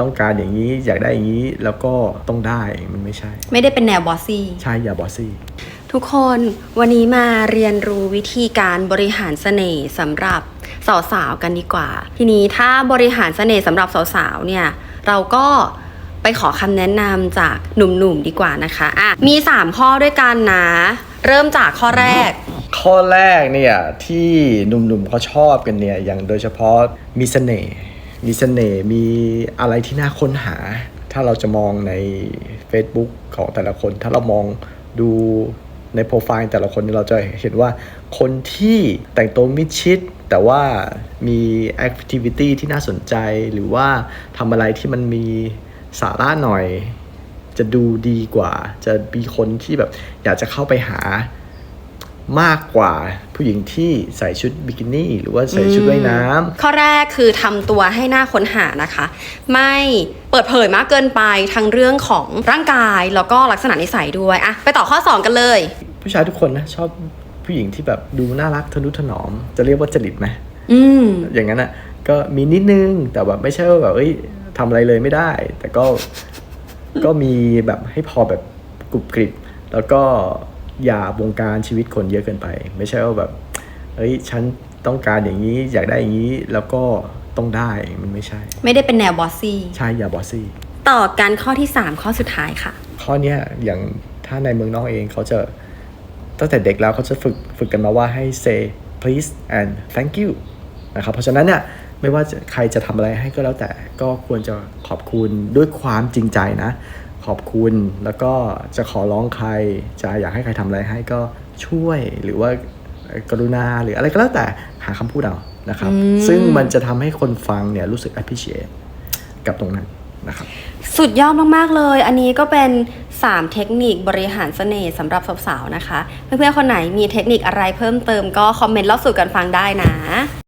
ต้องการอย่างนี้อยากได้อย่างนี้แล้วก็ต้องได้มันไม่ใช่ ไม่ได้เป็นแนวบอสซี่ ใช่อย่าบอสซี่ ทุกคนวันนี้มาเรียนรู้วิธีการบริหารเสน่ห์สำหรับสาวๆกันดีกว่า ทีนี้ถ้าบริหารเสน่ห์สำหรับสาวๆเนี่ย เราก็ไปขอคำแนะนำจากหนุ่มๆดีกว่านะคะอะมี 3 ข้อด้วยกันนะ เริ่มจากข้อแรก ข้อแรกเนี่ยที่หนุ่มๆเขาชอบกันเนี่ยอย่างโดยเฉพาะมีเสน่ห์ มีเสน่ห์มีอะไรที่น่าค้นหา ถ้าเราจะมองใน Facebook ของแต่ละคน ถ้าเรามองดูในโปรไฟล์แต่ละคนเนี่ยเราจะเห็นว่าคนที่แต่งตัวมิดชิด แต่ว่ามีแอคทิวิตี้ที่น่าสนใจหรือว่าทำอะไรที่มันมีสาระหน่อย จะดูดีกว่า จะมีคนที่แบบอยากจะเข้าไปหา มากกว่าผู้หญิงที่ใส่ชุดบิกินี่หรือว่าใส่ชุดว่ายน้ำข้อแรกคือทำตัวให้หน่าค้นหานะคะ ไม่เปิดเผยมากเกินไปทั้งเรื่องของร่างกายแล้วก็ลักษณะนิสัยด้วยอะไปต่อข้อ 2 กันเลย ผู้ชายทุกคนนะชอบผู้หญิงที่แบบดูน่ารักทะนุถนอม จะเรียกว่าจริตไหมอืมอย่างนั้นอะก็มีนิดนึงแต่แบบไม่ใช่ว่าแบบเอ้ยทำอะไรเลยไม่ได้ แต่ก็ก็มีแบบให้พอแบบกรุบกริบแล้วก็ อย่าบงการชีวิตคนเยอะเกินไป ไม่ใช่ว่าแบบเอ้ยฉันต้องการอย่างนี้อยากได้อย่างนี้แล้วก็ต้องได้มันไม่ใช่ ไม่ได้เป็นแนวบอสซี่ใช่อย่าบอสซี่ต่อกันข้อที่ 3 ข้อสุดท้ายค่ะ ข้อเนี้ยอย่างถ้าในเมืองนอกเองเขาจะตั้งแต่เด็กแล้วเขาจะฝึกฝึกกันมาว่าให้ say please and thank you นะครับเพราะฉะนั้นเนี่ยไม่ว่าจะใครจะทำอะไรให้ก็แล้วแต่ก็ควรจะขอบคุณด้วยความจริงใจนะ ขอบคุณ แล้วก็จะขอร้องใคร จะอยากให้ใครทำอะไรให้ก็ช่วยหรือว่ากรุณาหรืออะไรก็แล้วแต่หาคำพูดเอานะครับอืมซึ่งมันจะทำให้คนฟังเนี่ยรู้สึก appreciate กับตรงนั้นนะครับ สุดยอดมาก ๆ เลย อันนี้ก็เป็น 3 เทคนิคบริหารเสน่ห์สำหรับสาวๆนะคะ เพื่อนๆคนไหนมีเทคนิคอะไรเพิ่มเติมก็คอมเมนต์เล่าสู่กันฟังได้นะ